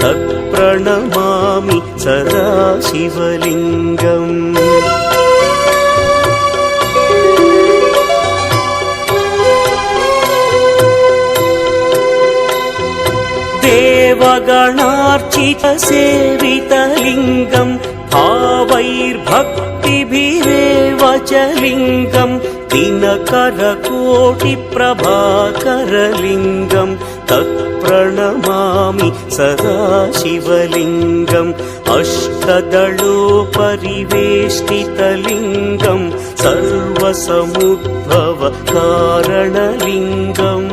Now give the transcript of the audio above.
तत्प्रणमामि सदा शिवलिङ्गम् देवगणार्चितसेवितलिङ्गम् भावैर्भक्तिभिरेव च लिङ्गम् दिनकरकोटिप्रभाकरलिङ्गम् तत्प्रणमामि सदा शिवलिङ्गम् अष्टदलोपरिवेष्टितलिङ्गम् सर्वसमुद्भव कारणलिङ्गम्